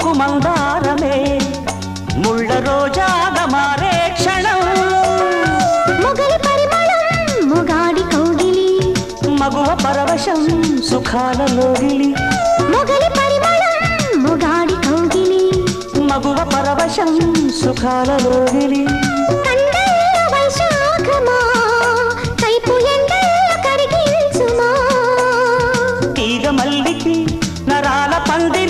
చూపు మందారమే ముళ్ళ రోజాగ మారే క్షణం. మొగలి పరిమళం మొగాడి కౌగిలి. మగువ పరవశం సుఖాల లోగిలి. మొగలి పరిమళం మొగాడి కౌగిలి. మగువ పరవశం సుఖాల లోగిలి. మల్లికి నరాల పందిరి